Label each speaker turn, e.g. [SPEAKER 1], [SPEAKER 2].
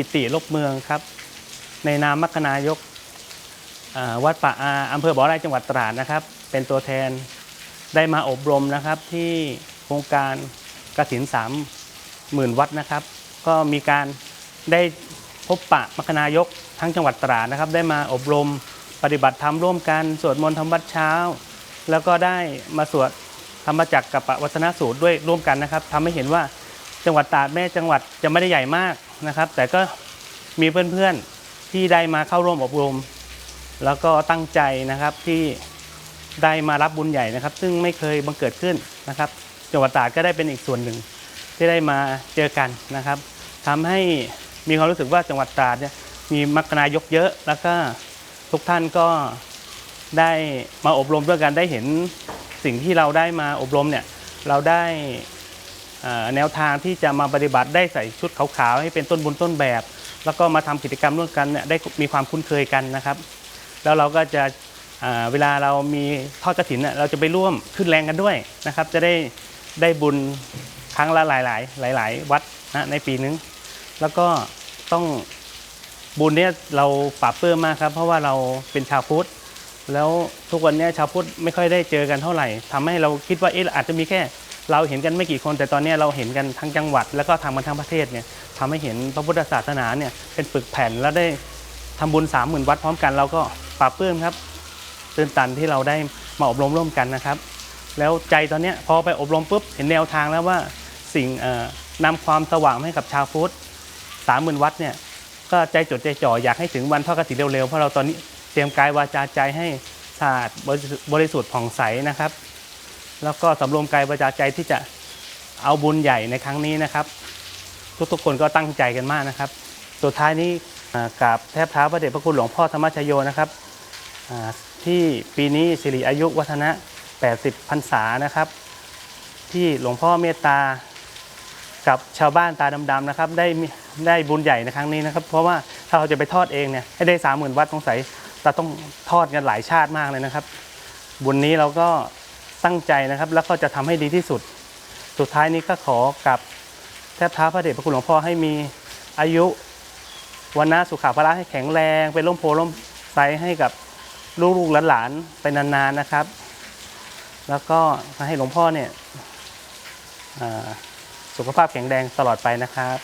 [SPEAKER 1] กิติลบเมืองครับ ในนามมัคคณายกวัดป่าอาอำเภอบ่อไร่จังหวัดตราดนะครับ เป็นตัวแทนได้มาอบรมนะครับที่โครงการกระสินสามหมื่นวัดนะครับ ก็มีการได้พบปะมัคคณายกทั้งจังหวัดตราดนะครับ ได้มาอบรมปฏิบัติธรรมร่วมกันสวดมนต์ทำวัดเช้า แล้วก็ได้มาสวดธรรมจักรกับปวัฒนสูตรด้วยร่วมกันนะครับทำให้เห็นว่าจังหวัดตราดแม่จังหวัดจะไม่ได้ใหญ่มาก นะครับ แต่ก็มีเพื่อนๆที่ได้มาเข้าร่วมอบรม แล้วก็ตั้งใจนะครับที่ได้มารับบุญใหญ่นะครับ ซึ่งไม่เคยบังเกิดขึ้นนะครับจังหวัดตราดก็ได้เป็นอีกส่วนหนึ่งที่ได้มาเจอกันนะครับทำให้มีความรู้สึกว่าจังหวัดตราดเนี่ยมีมัคคณายกเยอะ แล้วก็ทุกท่านก็ได้มาอบรมด้วยกันได้เห็นสิ่งที่เราได้มาอบรมเนี่ยเราได้ แนวทางที่จะมาปฏิบัติได้ใส่ชุดขาวๆให้เป็นต้นบุญต้นแบบ แล้วก็มาทำกิจกรรมร่วมกันเนี่ยได้มีความคุ้นเคยกันนะครับ แล้วเราก็จะเวลาเรามีทอดกระถินเนี่ยเราจะไปร่วมขึ้นแรงกันด้วยนะครับ จะได้ได้บุญครั้งละหลายหลายๆหลาย ๆ วัดนะในปีนึง แล้วก็ต้องบุญเนี่ยเราปราบเพิ่มมากครับ เพราะว่าเราเป็นชาวพุทธแล้วทุกวันนี้ชาวพุทธไม่ค่อยได้เจอกันเท่าไหร่ทำให้เราคิดว่าเอ๊ะอาจจะมีแค่ เราเห็นกันไม่กี่คนแต่ตอนนี้เราเห็นกันทั้งจังหวัด แล้วก็ทำกันทั้งประเทศเนี่ยทำให้เห็นพระพุทธศาสนาเนี่ยเป็นปึกแผ่นแล้วได้ทำบุญสามหมื่นวัดพร้อมกันเราก็ปราบเพิ่มครับตื่นตันที่เราได้มาอบรมร่วมกันนะครับ แล้วใจตอนนี้พอไปอบรมปุ๊บเห็นแนวทางแล้วว่าสิ่งเอ่อนำความสว่างให้กับชาวพุทธสามหมื่นวัดเนี่ยก็ใจจดใจจ่ออยากให้ถึงวันทอดกฐินเร็วๆเพราะเราตอนนี้เตรียมกายวาจาใจให้สะอาดบริสุทธิ์ผ่องใสนะครับ แล้วก็สำรวมกายวาจาใจที่จะเอาบุญใหญ่ในครั้งนี้นะครับ ทุกๆคนก็ตั้งใจกันมากนะครับ สุดท้ายนี้กราบแทบเท้าพระเดชพระคุณหลวงพ่อธรรมชโยนะครับที่ปีนี้สิริอายุวัฒนะ 80พรรษานะครับ ที่หลวงพ่อเมตตากับชาวบ้านตาดำๆนะครับ ได้ได้บุญใหญ่ในครั้งนี้นะครับ เพราะว่าถ้าเราจะไปทอดเองเนี่ยให้ได้สามหมื่นวัดสงสัยเราต้องทอดกันหลายชาติมากเลยนะครับ บุญนี้เราก็ ตั้งใจนะครับ แล้วก็จะทำให้ดีที่สุด สุดท้ายนี้ก็ขอกับแทบท้าพระเดชพระคุณหลวงพ่อให้มีอายุวันนะสุขาภละให้แข็งแรง เป็นร่มโพล่มไทรให้กับลูกๆหลานๆไปนานๆนะครับ แล้วก็ให้หลวงพ่อเนี่ยสุขภาพแข็งแรงตลอดไปนะครับ